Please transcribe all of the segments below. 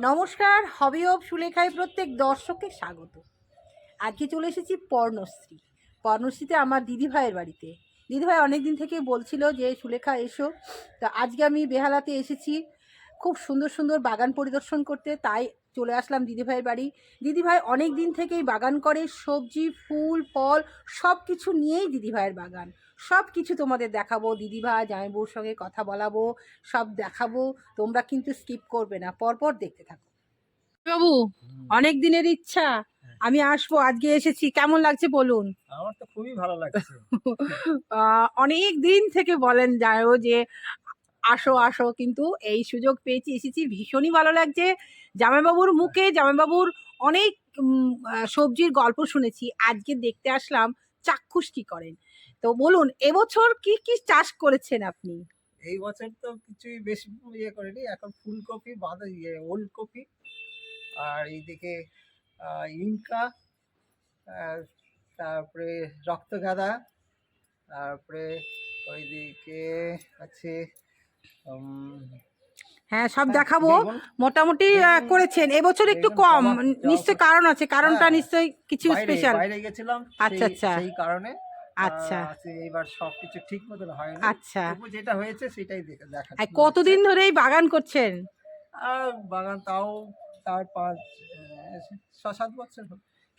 নমস্কার, হবি অব সুলেখায় প্রত্যেক দর্শককে স্বাগত। আজকে চলে এসেছি পর্ণশ্রী। পর্ণশ্রীতে আমার দিদিভাইয়ের বাড়িতে। দিদিভাই অনেক দিন থেকে বলছিল যে, সুলেখা, এসো। তো আজকে আমি বেহালাতে এসেছি। খুব সুন্দর সুন্দর বাগান পরিদর্শন করতে। তাই চলে আসলাম দিদিভাইয়ের বাড়ি। দিদিভাই অনেক দিন থেকেই বাগান করে সবজি ফুল ফল সব কিছু নিয়েই দিদিভাইয়ের বাগান। সব কিছু তোমাদের দেখাবো দিদিভাই জামাইবুর সঙ্গে কথা বলাবো সব দেখাবো। তোমরা কিন্তু স্কিপ করবে না পরপর দেখতে থাকো। বাবু অনেক দিনের ইচ্ছা। আমি আসব আজকে এসেছি। কেমন লাগছে বলুন? আমার তো খুবই ভালো লাগছে। অনেক দিন থেকে বলেন যায়ও যে আসো আসো কিন্তু এই সুযোগ পেয়েছি, এসেছি। ভীষণই ভালো লাগছে। জামাইবাবুর মুখে, জামাইবাবুর অনেক সবজির গল্প শুনেছি। আজকে দেখতে আসলাম চাক্ষুষ কি করেন। তো বলুন, এবছর কি কি চাষ করেছেন আপনি? এই বছর তো কিছুই বেশি ইয়ে করিনি, এখন ফুলকপি বাঁধা ইয়ে ওল্ড কপি আর এইদিকে ইনকা তারপরে রক্তগাঁদা, তারপরে ওইদিকে আছে হ্যাঁ সব দেখাবো। মোটামুটি করেছেন। এবছর একটু কম। নিশ্চয় কারণ আছে। কারণটা হ্যাঁ, নিশ্চয়ই কিছু স্পেশাল বাইরে গেছিলাম আচ্ছা, আচ্ছা। সেই কারণে। আচ্ছা। এবার সবকিছু ঠিক মতন হয়নি। আচ্ছা। যেটা হয়েছে সেটাই দেখা কতদিন ধরে এই বাগান করছেন? বাগান তাও তার পাঁচ ছ সাত বছর।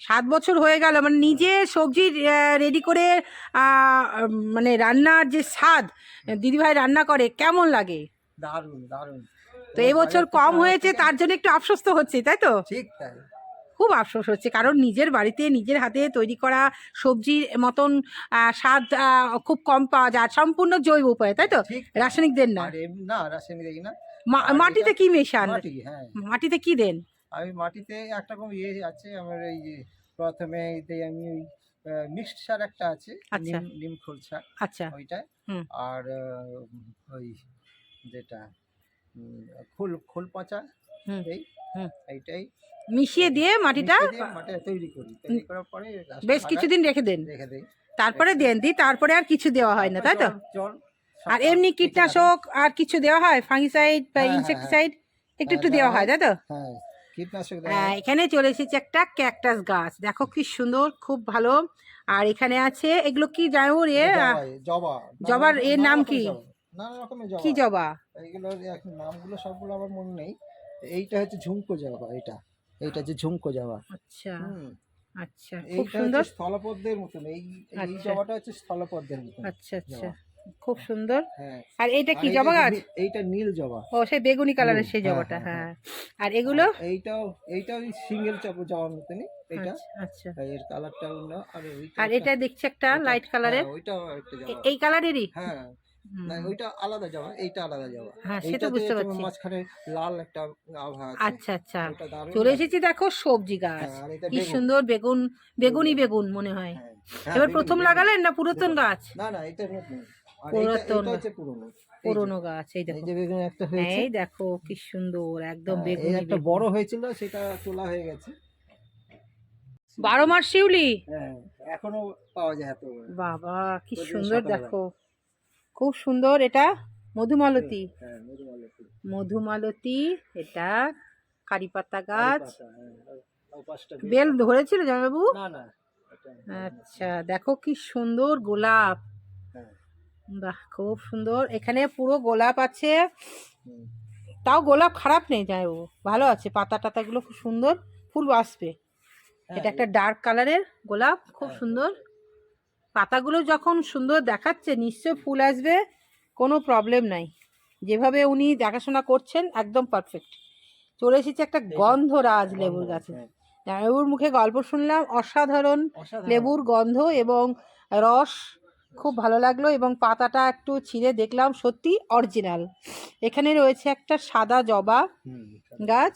সাত বছর হয়ে গেল মানে নিজে সবজি রেডি করে মানে রান্নার যে স্বাদ দিদিভাই রান্না করে কেমন লাগে? দারুণ দারুণ। তো এবছর কম হয়েছে তার জন্য একটু আফসোস তো হচ্ছে তাই তো? ঠিক তাই। খুব আফসোস হচ্ছে কারণ নিজের বাড়িতে নিজের হাতে তৈরি করা সবজির মতন স্বাদ খুব কম পাওয়া যায় আর সম্পূর্ণ জৈব উপায় তাই তো? রাসায়নিক দেন না। না রাসায়নিক না। মাটিতে কি মেশান? হ্যাঁ। মাটিতে কি দেন? আমি মাটিতে একটা রকম ইয়ে আছে আমার এই যে প্রথমে আমি ওই মিক্সড সার একটা আছে আচ্ছা। নিম খোল সার আচ্ছা। ওইটা আর ওই যেটা খোল খোল পচা হুম, এই। এইটাই। মিশিয়ে দিয়ে মাটিটা মাটিটা তৈরি করি তৈরি করার পরে বেশ কিছুদিন রেখে দেন। রেখে দেই। তারপরে দেন দিই তারপরে আর কিছু দেওয়া হয় না তাই তো? জল- আর এমনি কীটনাশক আর কিছু দেওয়া হয়? ফাঙ্গিসাইড বা হ্যাঁ, হ্যাঁ, ইনসেক্টিসাইড একটু একটু হ্যাঁ, দেওয়া দেওয়া হয় তাই তো? হ্যাঁ। এখানে চলে এসেছে একটা ক্যাকটাস গাছ। দেখো কি সুন্দর খুব ভালো। আর এখানে আছে এগুলো কি জানুর এ জবা জবার এর নাম কি? কি জবা? এইগুলোর নামগুলো সবগুলো আমার মনে নেই। এইটা হচ্ছে ঝুমকো জবা এটা এইটা হচ্ছে ঝুমকো জবা। আচ্ছা। আচ্ছা খুব সুন্দর। স্থলপদ্মের মতন। এই এই আচ্ছা। জবাটা হচ্ছে স্থলপদ্মের মতন আচ্ছা আচ্ছা। খুব সুন্দর। হ্যাঁ। আর এটা কি জবা গাছ? এইটা নীল জবা। ও সেই বেগুনি কালারের সেই হ্যাঁ, জবাটা হ্যাঁ, হ্যাঁ। আর এগুলো? এইটাও এইটাও সিঙ্গেল জবা জবার মতনই এটা আচ্ছা আচ্ছা। এর কালারটা অন্য আর আর এটা দেখছি একটা লাইট কালারের ওইটাও একটা জবা। এই কালারেরই? হ্যাঁ। না ওইটা আলাদা জবা এইটা আলাদা জবা। হ্যাঁ সে বুঝতে পারছি। মাঝখানে লাল একটা আভা আছে আচ্ছা আচ্ছা। চলে এসেছি দেখো সবজি গাছ। কি। সুন্দর বেগুন বেগুনি। বেগুন মনে হয়। এবার প্রথম লাগালেন না পুরাতন গাছ? না না এটা নতুন। পুরাতন এটা গাছ। হচ্ছে পুরনো। এই যে- পুরনো গাছ এই এই দেখো। বেগুন একটা হয়েছে। এই দেখো কি সুন্দর একদম হ্যাঁ, একটা বড় হয়েছিল সেটা তোলা হয়ে গেছে। বারো মাস শিউলি? হ্যাঁ এখনও পাওয়া যায় এত বাবা কি সুন্দর দেখো। খুব সুন্দর এটা মধুমালতী। মধুমালতী। এটা কারি পাতা গাছ। বেল ধরেছিল জামাইবাবু? না, আচ্ছা দেখো কি সুন্দর গোলাপ। বাহ খুব সুন্দর। এখানে পুরো গোলাপ আছে। তাও গোলাপ খারাপ নেই জামাইবাবু ভালো আছে পাতা টাতাগুলো খুব সুন্দর। ফুল আসবে। হ্যাঁ, এটা একটা ডার্ক কালারের গোলাপ খুব হ্যাঁ। সুন্দর। পাতাগুলো যখন সুন্দর দেখাচ্ছে নিশ্চয় ফুল আসবে কোনো প্রবলেম নাই। যেভাবে উনি দেখাশোনা করছেন একদম পারফেক্ট চলে এসেছে একটা এইটা- গন্ধরাজ লেবুর গাছে। হ্যাঁ, লেবুর মুখে গল্প শুনলাম। অসাধারণ। লেবুর গন্ধ এবং রস খুব ভালো লাগল এবং পাতাটা একটু ছিঁড়ে দেখলাম সত্যি অরিজিনাল। এখানে রয়েছে একটা সাদা জবা গাছ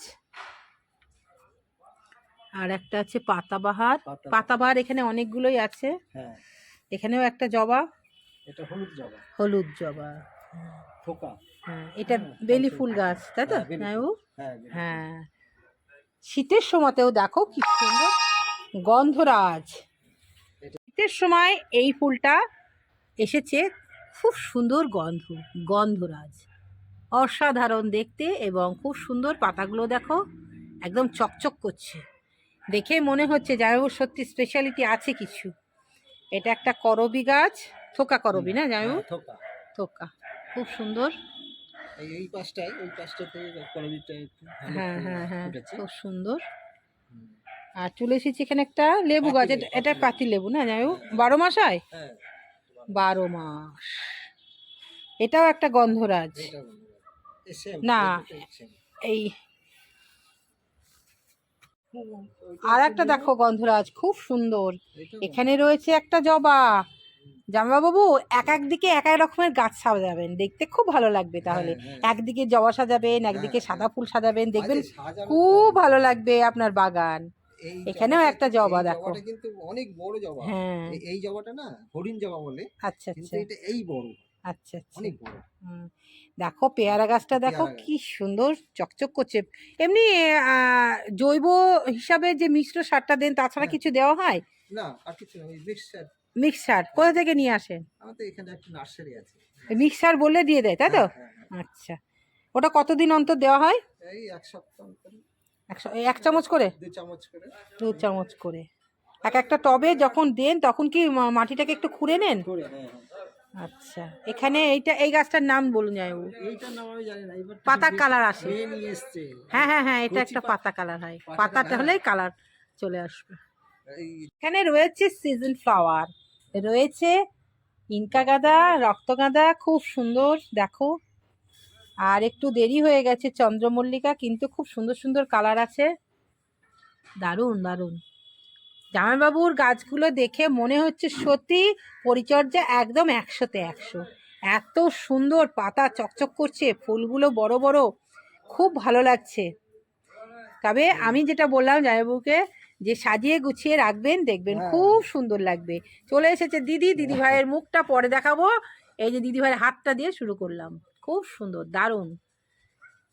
আর একটা আছে পাতাবাহার। পাতা- পাতাবাহার এখানে অনেকগুলোই আছে। হ্যাঁ। এখানেও একটা জবা। এটা হলুদ জবা। হলুদ জবা। থোকা হ্যাঁ এটা হ্যাঁ, বেলি ফুল গাছ তাই তো? হ্যাঁ, হ্যাঁ। হ্যাঁ। শীতের সময়তেও দেখো কি সুন্দর গন্ধরাজ। শীতের সময় এই ফুলটা এসেছে খুব সুন্দর গন্ধ গন্ধরাজ। অসাধারণ দেখতে এবং খুব সুন্দর পাতাগুলো দেখো একদম চকচক করছে। দেখে মনে হচ্ছে জামাইবাবুর সত্যি স্পেশালিটি আছে কিছু। এটা একটা করবি গাছ থোকা করবি না জামাইবাবু? হ্যাঁ, থোকা। থোকা খুব সুন্দর। এই পাশটায় ওই পাশটাতে করবিটা হ্যাঁ হ্যাঁ হ্যাঁ খুব সুন্দর। আর চলে এসেছি এখানে একটা লেবু গাছ এটা- পাতি লেবু। না জামাইবাবু? বারো মাস হয়? হ্যাঁ। বারো মাস। এটাও একটা গন্ধরাজ। না। এই আর একটা দেখো গন্ধরাজ খুব সুন্দর। এখানে রয়েছে একটা জবা। জামাইবাবু এক এক দিকে এক এক রকমের গাছ সাজাবেন। দেখতে খুব ভালো লাগবে তাহলে। হ্যাঁ, হ্যাঁ। একদিকে জবা সাজাবেন একদিকে হ্যাঁ, সাদা ফুল সাজাবেন। দেখবেন খুব ভালো লাগবে আপনার বাগান। এখানেও একটা জবা দেখো। কিন্তু অনেক বড় জবা। হ্যাঁ। এই- জবাটা না হরিণ জবা বলে। আচ্ছা আচ্ছা। এটা এই বড়। আচ্ছা আচ্ছা। অনেক বড়। দেখো পেয়ারা গাছটা দেখো কি সুন্দর চকচক করছে। এমনি জৈব হিসাবে যে মিশ্র সারটা দেন তাছাড়া হ্যাঁ। কিছু দেওয়া হয়? না আর কিছু না মিক্সার মিক্সার কোথা থেকে নিয়ে আসেন? আমাদের এখানে একটা নার্সারি আছে। মিক্সার বলে দিয়ে দেয় তাই তো? হ্যাঁ, হ্যাঁ, হ্যাঁ। আচ্ছা। ওটা কতদিন অন্তর দেওয়া হয়? এই এক সপ্তাহ করে একশো এক চামচ করে? দু চামচ করে। দু চামচ করে। এক একটা টবে যখন দেন তখন কি মাটিটাকে একটু খুঁড়ে নেন? হ্যাঁ। আচ্ছা এখানে এইটা এই গাছটার নাম বলুন যাইবু এবার পাতা কালার আসে। হ্যাঁ হ্যাঁ হ্যাঁ এটা একটা পাতা। কালার হয়। পাতাটা হলেই কালার চলে আসবে। এখানে রয়েছে সিজন ফ্লাওয়ার রয়েছে ইনকা গাঁদা রক্ত গাঁদা খুব সুন্দর দেখো। আর একটু দেরি হয়ে গেছে চন্দ্রমল্লিকা কিন্তু খুব সুন্দর সুন্দর কালার আছে। দারুণ দারুণ। জামাইবাবুর গাছগুলো দেখে মনে হচ্ছে সত্যি পরিচর্যা একদম একশোতে একশো। এত সুন্দর পাতা চকচক করছে ফুলগুলো বড় বড়। খুব ভালো লাগছে। তবে আমি যেটা বললাম জামাইবাবুকে যে সাজিয়ে গুছিয়ে রাখবেন দেখবেন হ্যাঁ। খুব সুন্দর লাগবে। চলে এসেছে দিদি দিদি ভাইয়ের মুখটা পরে দেখাবো। এই যে দিদি ভাইয়ের হাতটা দিয়ে শুরু করলাম। খুব সুন্দর দারুণ।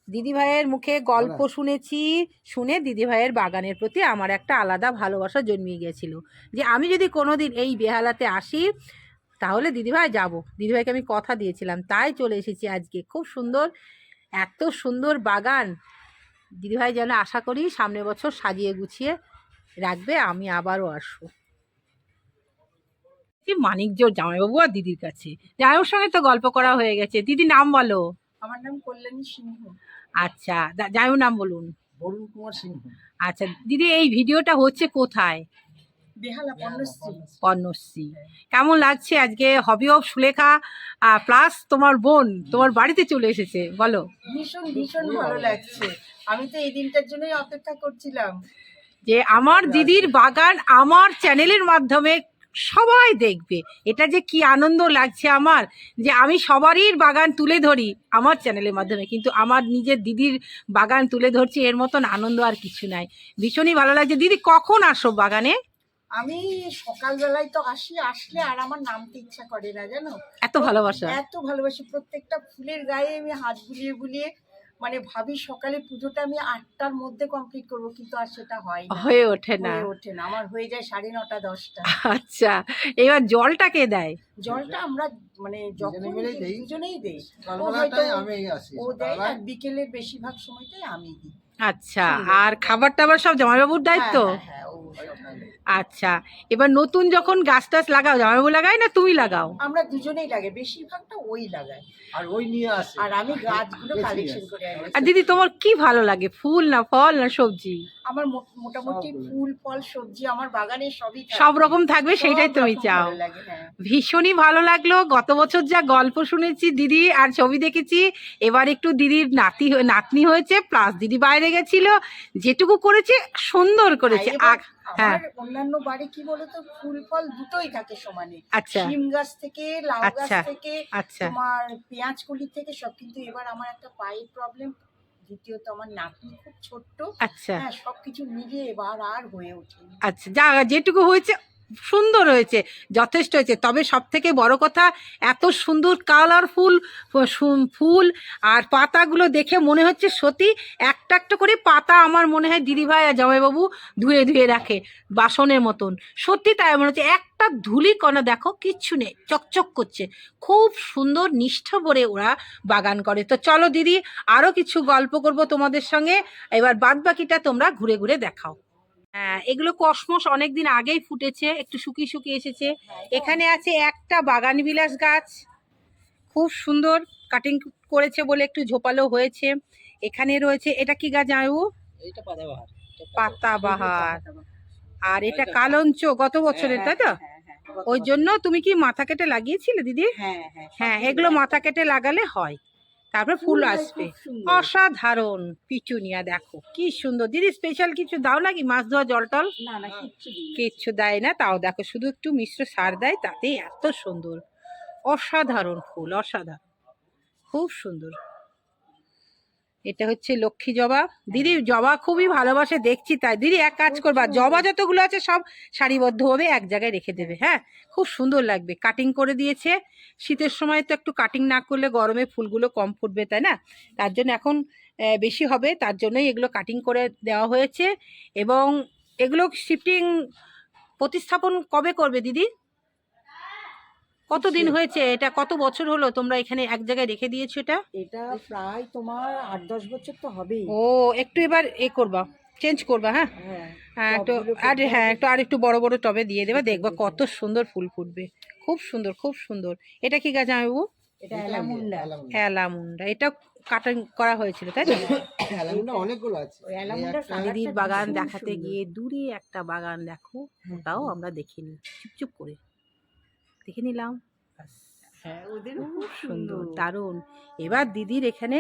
দিদি ভাইয়ের মুখে গল্প শুনেছি শুনে দিদি ভাইয়ের বাগানের প্রতি আমার একটা আলাদা ভালোবাসা জন্মিয়ে গিয়েছিল। যে আমি যদি কোনোদিন এই বেহালাতে আসি তাহলে দিদিভাই যাব। দিদিভাইকে আমি কথা দিয়েছিলাম তাই চলে এসেছি আজকে। খুব সুন্দর এত সুন্দর বাগান। দিদিভাই যেন আশা করি সামনের বছর সাজিয়ে গুছিয়ে রাখবে আমি আবারও আসব। কি মানিকজোর জামাইবাবু আর দিদির কাছে। জামাইবাবুর সঙ্গে তো গল্প করা হয়ে গেছে। দিদি নাম বলো। আমার নাম কল্যাণী সিংহ। আচ্ছা জামাইবাবুর নাম বলুন। বরুণ কুমার সিংহ। আচ্ছা দিদি এই ভিডিওটা হচ্ছে কোথায়? পর্ণশ্রী কেমন লাগছে আজকে? হবি অফ সুলেখা প্লাস তোমার বোন তোমার বাড়িতে চলে এসেছে। বলো। ভীষণ ভীষণ ভালো লাগছে। আমি তো এই দিনটার জন্যই অপেক্ষা করছিলাম। যে আমার দিদির বাগান আমার চ্যানেলের মাধ্যমে সবাই দেখবে। এটা যে কি আনন্দ লাগছে আমার যে আমি সবারই বাগান তুলে ধরি আমার চ্যানেলের মাধ্যমে কিন্তু আমার নিজের দিদির বাগান তুলে ধরছি এর মতন আনন্দ আর কিছু নাই। ভীষণই ভালো লাগছে। দিদি কখন আসো বাগানে? আমি সকালবেলায় তো আসি আসলে আর আমার নামতে ইচ্ছা করে না জানো? এত ভালোবাসা। এত ভালোবাসি প্রত্যেকটা ফুলের গায়ে আমি হাত বুলিয়ে বুলিয়ে মানে ভাবি সকালে পুজোটা আমি আটটার মধ্যে কমপ্লিট করব কিন্তু আর সেটা হয় না। হয়ে ওঠে না। হয়ে ওঠে না। আমার হয়ে যায় সাড়ে নটা দশটা। আচ্ছা এবার জলটা কে দেয়? জলটা আমরা মানে যখন দুজনেই দেই। ও দেয় আর বিকেলের বেশিরভাগ সময়টাই আমি দিই। আচ্ছা আর খাবার টাবার সব জামাইবাবুর দায়িত্ব? হ্যাঁ, হ্যাঁ, হ্যাঁ, ও। আচ্ছা এবার নতুন যখন গাছ টাছ লাগাও জামাইবাবু লাগায় না তুমি লাগাও? আমরা দুজনেই লাগে বেশিরভাগটা ওই লাগায়। আর ওই নিয়ে আসে। আর আমি গাছগুলো কালেকশন করে আনি। আর দিদি তোমার কি ভালো লাগে? ফুল না ফল না সবজি? আমার মোটামুটি ফুল ফল সবজি আমার বাগানে সবই সব রকম থাকবে সেটাই তুমি চাও। হ্যাঁ। ভীষণই ভালো লাগল গত বছর যা গল্প শুনেছি দিদি আর ছবি দেখেছি এবার একটু দিদির নাতি হয়ে- নাতনি হয়েছে প্লাস দিদি বাইরে গেছিল যেটুকু করেছে সুন্দর করেছে। আর হ্যাঁ। অন্যান্য বাড়ি কি বলতো? ফুল ফল দুটোই থাকে সমানে। আচ্ছা। শিম গাছ থেকে লাউ গাছ আচ্ছা। থেকে আচ্ছা। তোমার পেঁয়াজ কলি থেকে সব। কিন্তু এবার আমার একটা পায়ের প্রবলেম দ্বিতীয়ত আমার নাতনি খুব ছোট্ট। আচ্ছা। হ্যাঁ সবকিছু মিলিয়ে এবার আর হয়ে ওঠেনি। আচ্ছা যা যেটুকু হয়েছে সুন্দর হয়েছে, যথেষ্ট হয়েছে। তবে সব থেকে বড় কথা, এত সুন্দর কালারফুল ফুল আর পাতাগুলো দেখে মনে হচ্ছে সত্যি একটা একটা করে পাতা আমার মনে হয় দিদিভাই আর জামাইবাবু ধুয়ে ধুয়ে রাখে বাসনের মতন। সত্যি তাই মনে হচ্ছে। একটা ধুলি কণা দেখো, কিচ্ছু নেই, চকচক করছে। খুব সুন্দর নিষ্ঠা ভরে ওরা বাগান করে। তো চলো দিদি আরও কিছু গল্প করব তোমাদের সঙ্গে। এবার বাদ বাকিটা তোমরা ঘুরে ঘুরে দেখাও। এগুলো কসমস অনেক দিন আগেই ফুটেছে একটু শুকিয়ে শুকিয়ে এসেছে। এখানে আছে একটা বাগান বিলাস গাছ খুব সুন্দর কাটিং করেছে বলে একটু ঝোপালো হয়েছে। এখানে রয়েছে এটা কি গাছ এইটা পাতাবাহার। আর এটা কালঞ্চ গত বছরের তাই তো? ওই জন্য তুমি কি মাথা কেটে লাগিয়েছিলে দিদি? হ্যাঁ হ্যাঁ হ্যাঁ এগুলো মাথা কেটে লাগালে হয়। তারপরে ফুল আসবে। অসাধারণ পিচুনিয়া দেখো কি সুন্দর। দিদি স্পেশাল কিছু দাও নাকি? মাছ ধোয়া জল টল? কিচ্ছু দেয় না তাও দেখো শুধু একটু মিশ্র সার দেয় তাতেই এত সুন্দর। অসাধারণ ফুল অসাধারণ। খুব সুন্দর। এটা হচ্ছে লক্ষ্মী জবা। দিদি জবা খুবই ভালোবাসে দেখছি তাই। দিদি এক কাজ করবা জবা যতগুলো আছে সব সারিবদ্ধভাবে এক জায়গায় রেখে দেবে হ্যাঁ? খুব সুন্দর লাগবে কাটিং করে দিয়েছে। শীতের সময় তো একটু কাটিং না করলে গরমে ফুলগুলো কম ফুটবে তাই না? তার জন্য এখন বেশি হবে তার জন্যই এগুলো কাটিং করে দেওয়া হয়েছে। এবং এগুলো শিফটিং প্রতিস্থাপন কবে করবে দিদি? কতদিন হয়েছে? এটা কত বছর হলো? তোমরা এখানে এক জায়গায় রেখে দিয়েছ এটা? এটা প্রায় তোমার আট দশ বছর তো হবেই। ও একটু এবার এ করবা চেঞ্জ করবা হ্যাঁ? হ্যাঁ হ্যাঁ একটু আর হ্যাঁ একটু আর একটু বড় বড় টবে দিয়ে দেবা দেখবা কত সুন্দর ফুল ফুটবে। খুব সুন্দর খুব সুন্দর। এটা কি গাছ আমি এটা অ্যালামুন্ডা। অ্যালামুন্ডা। এটা কাটিং করা হয়েছিল তাই অনেকগুলো আছে। দিদির বাগান দেখাতে গিয়ে দূরে একটা বাগান দেখো ওটাও আমরা দেখিনি। চুপচুপ করে। দেখে নিলাম। হ্যাঁ খুব সুন্দর দারুণ। এবার দিদির এখানে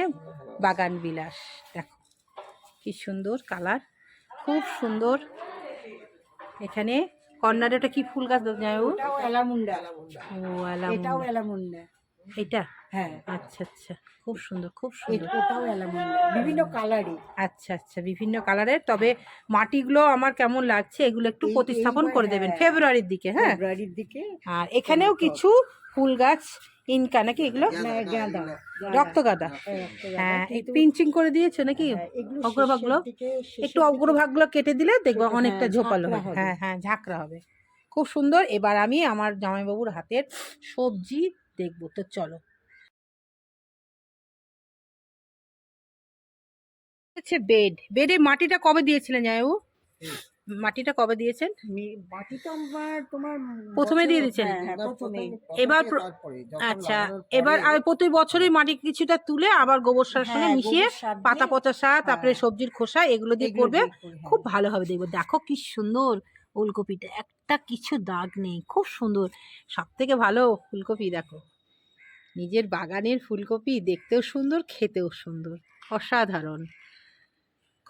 বাগান বিলাস দেখো কি সুন্দর কালার খুব সুন্দর। এখানে কর্নারে ওটা কি ফুল গাছ ও অ্যালামুন্ডা। ও এটা? হ্যাঁ আচ্ছা আচ্ছা খুব সুন্দর খুব সুন্দর। ওটাও অ্যালামুন্ডা বিভিন্ন কালারই আচ্ছা আচ্ছা বিভিন্ন কালারের তবে মাটিগুলো আমার কেমন লাগছে এগুলো একটু প্রতিস্থাপন করে দেবেন। হ্যাঁ। ফেব্রুয়ারির দিকে হ্যাঁ? ফেব্রুয়ারির দিকে আর এখানেও কিছু ফুল গাছ ইনকা নাকি এগুলো? গাঁদা রক্তগাঁদা। হ্যাঁ, রক্তগাঁদা। হ্যাঁ পিঞ্চিং করে দিয়েছ নাকি? হ্যাঁ, এগুলো অগ্রভাগগুলো? একটু অগ্রভাগগুলো কেটে দিলে দেখব অনেকটা হ্যাঁ, ঝোপালো। হ্যাঁ হ্যাঁ ঝাঁকড়া হবে। খুব সুন্দর। এবার আমি আমার জামাইবাবুর হাতের সবজি দেখব। তো চলো হচ্ছে বেড। বেডে মাটিটা কবে দিয়েছিলেন জামাইবাবু? মাটিটা কবে দিয়েছেন? মি- মাটি তো আমার তোমার প্রথমে দিয়ে দিয়েছেন? হ্যাঁ, হ্যাঁ, এবার আচ্ছা এবার আর প্রতি বছরই মাটি কিছুটা তুলে আবার গোবর সার সঙ্গে হ্যাঁ, মিশিয়ে পাতা পচা সার তারপরে। সবজির খোসা এগুলো দিয়ে করবে। খুব ভালো হবে দেখব। দেখো কি সুন্দর ফুলকপিটা একটা কিছু দাগ নেই খুব সুন্দর। সব থেকে ভালো ফুলকপি দেখো। নিজের বাগানের ফুলকপি দেখতেও সুন্দর খেতেও সুন্দর। অসাধারণ।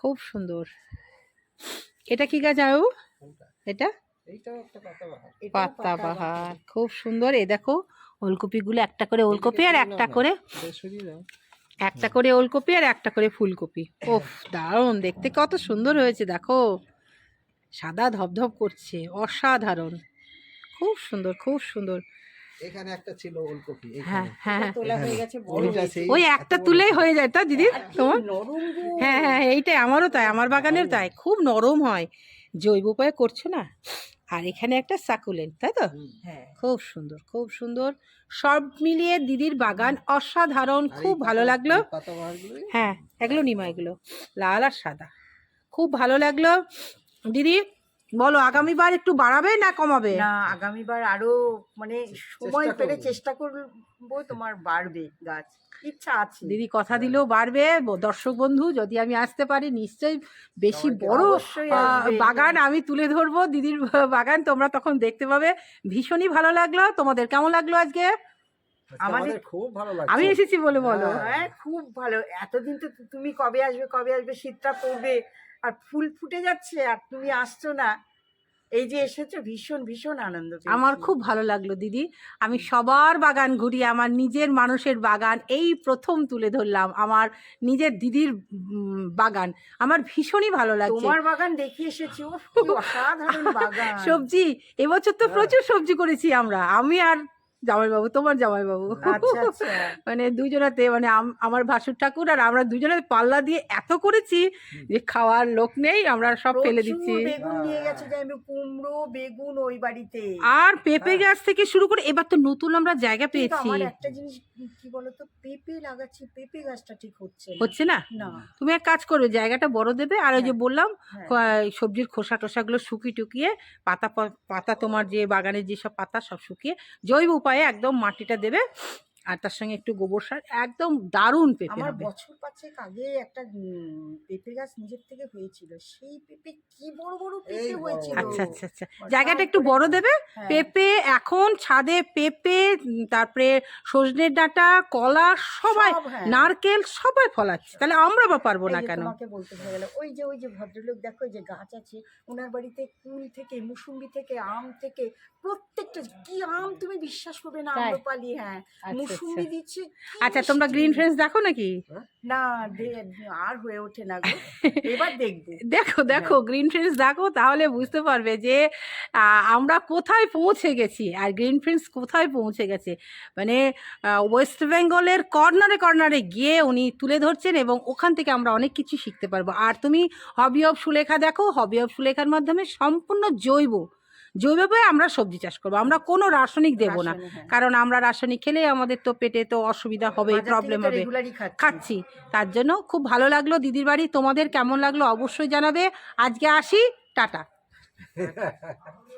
খুব সুন্দর। এটা কি গাছ আয়ু? এটা? পাতাবাহার। খুব সুন্দর। এ দেখো ওলকপিগুলো একটা করে ওলকপি আর একটা করে একটা করে ওলকপি আর একটা করে ফুলকপি। ওফ দারুণ। দেখতে কত সুন্দর হয়েছে দেখো। সাদা ধবধব করছে অসাধারণ। খুব সুন্দর খুব সুন্দর। এখানে একটা ছিল ওলকপি হ্যাঁ হ্যাঁ। তোলা হয়ে গেছে ওই একটা তুলেই হয়ে যায় তা দিদি তোমার? হ্যাঁ হ্যাঁ এইটাই আমারও তাই আমার বাগানের তাই। খুব নরম হয়। জৈব উপায়ে করছ না? আর এখানে একটা সাকুলেন্ট তাই তো? হ্যাঁ। খুব সুন্দর খুব সুন্দর। সব মিলিয়ে দিদির বাগান অসাধারণ খুব ভালো লাগল। হ্যাঁ এগুলো নিমা এগুলো লাল আর সাদা। খুব ভালো লাগল। দিদি বলো আগামীবার একটু বাড়াবে না কমাবে? না আগামীবার আরও মানে সময় পেলে চেষ্টা করব তোমার বাড়বে গাছ। ইচ্ছা আছে। দিদি কথা দিলেও বাড়বে দর্শক বন্ধু যদি আমি আসতে পারি নিশ্চয়ই বেশি বড়। বাগান আমি তুলে ধরবো দিদির বাগান তোমরা তখন দেখতে পাবে। ভীষণই ভালো লাগল। তোমাদের কেমন লাগল আজকে? আমাদের- খুব ভালো লাগছে। আমি এসেছি বলে বলো। হ্যাঁ খুব ভালো। এতদিন তো তুমি কবে আসবে কবে আসবে শীতটা পড়বে। আর ফুল ফুটে যাচ্ছে আর তুমি আসছো না। এই যে এসেছ ভীষণ ভীষণ আনন্দ আমার খুব ভালো লাগল দিদি। আমি সবার বাগান ঘুরি আমার নিজের মানুষের বাগান এই প্রথম তুলে ধরলাম আমার নিজের দিদির বাগান। আমার ভীষণই ভালো লাগছে। তোমার বাগান দেখে এসেছি অসাধারণ বাগান। সবজি এবছর তো হ্যাঁ। প্রচুর সবজি করেছি আমরা। আমি আর জামাইবাবু তোমার জামাইবাবু আচ্ছা আচ্ছা মানে দুজনাতে মানে আমার ভাসুর ঠাকুর আর আমরা দুজনে পাল্লা দিয়ে এত করেছি যে খাওয়ার লোক নেই আমরা সব ফেলে দিচ্ছি কুমড়ো বেগুন ওই বাড়িতে আর পেঁপে হ্যাঁ। গাছ থেকে শুরু করে এবার তো নতুন আমরা জায়গা পেয়েছি একটা জিনিস কি বলতো পেঁপে লাগাচ্ছি পেঁপে গাছটা ঠিক হচ্ছে। হচ্ছে না না তুমি এক কাজ করবে জায়গাটা বড় দেবে আর ওই যে হ্যাঁ। বললাম হ্যাঁ। সবজির খোসা টোসাগুলো শুকিয়ে টুকিয়ে পাতা পাতা তোমার যে বাগানের যেসব পাতা সব শুকিয়ে জৈব উপায়ে একদম মাটিটা দেবে। আর তার সঙ্গে একটু গোবর সার একদম দারুণ পেঁপে আমার বছর পাঁচেক আগে একটা পেঁপে গাছ নিজের থেকে হয়েছিল সেই পেঁপে কি বড় বড় পেঁপে হয়েছিল? আচ্ছা আচ্ছা আচ্ছা জায়গাটা একটু বড় দেবে? হ্যাঁ, পেঁপে এখন ছাদে পেঁপে তারপরে সজনের ডাঁটা কলা সবাই হ্যাঁ। নারকেল সবাই ফলাচ্ছে। তাহলে আমরা বা পারব না কেন? তোমাকে বলতে ভুলে গেল ওই যে ওই যে ভদ্রলোক দেখো ওই যে গাছ আছে ওনার বাড়িতে কুল থেকে মুসুম্বি থেকে আম থেকে প্রত্যেকটা কি আম তুমি বিশ্বাস করবে না? আম্রপালি হ্যাঁ। আচ্ছা, দিচ্ছে আচ্ছা তোমরা। গ্রিন ফ্রেন্ডস দেখো নাকি? না আর হয়ে ওঠে না গো। এবার দেখব। দেখো দেখো গ্রিন ফ্রেন্ডস দেখো তাহলে বুঝতে পারবে যে আমরা কোথায় পৌঁছে গেছি আর গ্রিন ফ্রেন্ডস কোথায় পৌঁছে গেছে। মানে ওয়েস্ট বেঙ্গলের কর্নারে কর্নারে গিয়ে উনি তুলে ধরছেন এবং ওখান থেকে আমরা অনেক কিছু শিখতে পারব। আর তুমি হবি অফ সুলেখা দেখো। হবি অফ সুলেখার মাধ্যমে সম্পূর্ণ জৈব জৈবভাবে আমরা সবজি চাষ করব। আমরা কোনো রাসায়নিক দেব না। হ্যাঁ। কারণ আমরা রাসায়নিক খেলে আমাদের তো পেটে তো অসুবিধা হবে প্রবলেম হবে। খাচ্ছি। খাচ্ছি। তার জন্য খুব ভালো লাগল। দিদির বাড়ি তোমাদের কেমন লাগল অবশ্যই জানাবে। আজকে আসি। টাটা।